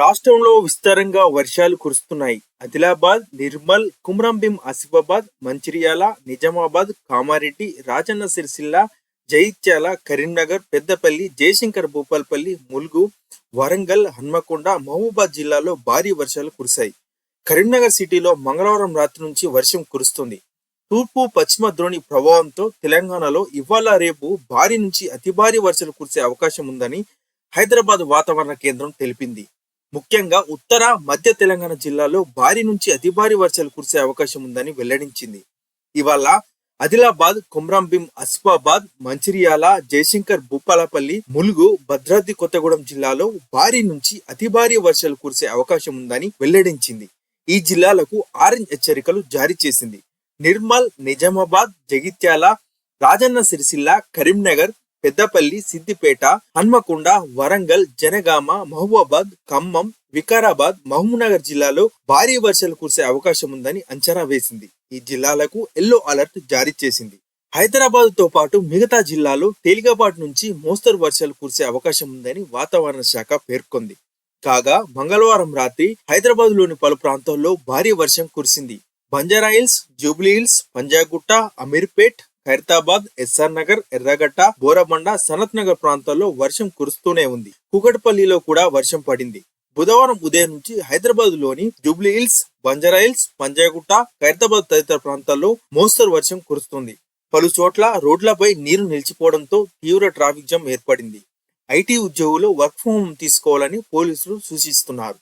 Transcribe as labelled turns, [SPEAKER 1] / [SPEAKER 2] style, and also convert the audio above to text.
[SPEAKER 1] రాష్ట్రంలో విస్తారంగా వర్షాలు కురుస్తున్నాయి ఆదిలాబాద్ నిర్మల్ కుమ్రంభీం ఆసిఫాబాద్ మంచిర్యాల నిజామాబాద్ కామారెడ్డి రాజన్న సిరిసిల్ల జైత్యాల కరీంనగర్ పెద్దపల్లి జయశంకర్ భూపాల్పల్లి ములుగు వరంగల్ హన్మకొండ మహబూబాద్ జిల్లాలో భారీ వర్షాలు కురిశాయి కరీంనగర్ సిటీలో మంగళవారం రాత్రి నుంచి వర్షం కురుస్తుంది తూర్పు పశ్చిమ ద్రోణి ప్రభావంతో తెలంగాణలో ఇవాళ రేపు భారీ నుంచి అతి భారీ వర్షాలు కురిసే అవకాశం ఉందని హైదరాబాద్ వాతావరణ కేంద్రం తెలిపింది ముఖ్యంగా ఉత్తర మధ్య తెలంగాణ జిల్లాలో భారీ నుంచి అతి భారీ వర్షాలు కురిసే అవకాశం ఉందని వెల్లడించింది ఇవాళ ఆదిలాబాద్ కుమ్రాంభీం అసిఫాబాద్ మంచిర్యాల జయశంకర్ భూపాలపల్లి ములుగు భద్రాద్రి కొత్తగూడెం జిల్లాలో భారీ నుంచి అతి భారీ వర్షాలు కురిసే అవకాశం ఉందని వెల్లడించింది ఈ జిల్లాలకు ఆరెంజ్ హెచ్చరికలు జారీ చేసింది నిర్మల్ నిజామాబాద్ జగిత్యాల రాజన్న సిరిసిల్ల కరీంనగర్ పెద్దపల్లి సిద్దిపేట హన్మకొండ వరంగల్ జనగామ మహబూబాబాద్ ఖమ్మం వికారాబాద్ మహబూబ్నగర్ జిల్లాలో భారీ వర్షాలు కురిసే అవకాశం ఉందని అంచనా వేసింది ఈ జిల్లాలకు ఎల్లో అలర్ట్ జారీ చేసింది హైదరాబాద్ తో పాటు మిగతా జిల్లాలో తేలికపాటి నుంచి మోస్తరు వర్షాలు కురిసే అవకాశం ఉందని వాతావరణ శాఖ పేర్కొంది కాగా మంగళవారం రాత్రి హైదరాబాద్ లోని పలు ప్రాంతాల్లో భారీ వర్షం కురిసింది బంజారాయిల్స్ జూబ్లీహిల్స్ పంజాగుట్ట అమీర్పేట్ ఖైరతాబాద్ ఎస్ఆర్ నగర్ ఎర్రగట్ట బోరబండ సనత్ నగర్ ప్రాంతాల్లో వర్షం కురుస్తూనే ఉంది కుకట్పల్లిలో కూడా వర్షం పడింది బుధవారం ఉదయం నుంచి హైదరాబాద్ లోని జూబ్లీ హిల్స్ బంజారా హిల్స్ పంజాగుట్ట ఖైరతాబాద్ తదితర ప్రాంతాల్లో మోస్తరు వర్షం కురుస్తుంది పలు చోట్ల రోడ్లపై నీరు నిలిచిపోవడంతో తీవ్ర ట్రాఫిక్ జామ్ ఏర్పడింది ఐటీ ఉద్యోగులు వర్క్ ఫ్రం హోమ్ తీసుకోవాలని పోలీసులు సూచిస్తున్నారు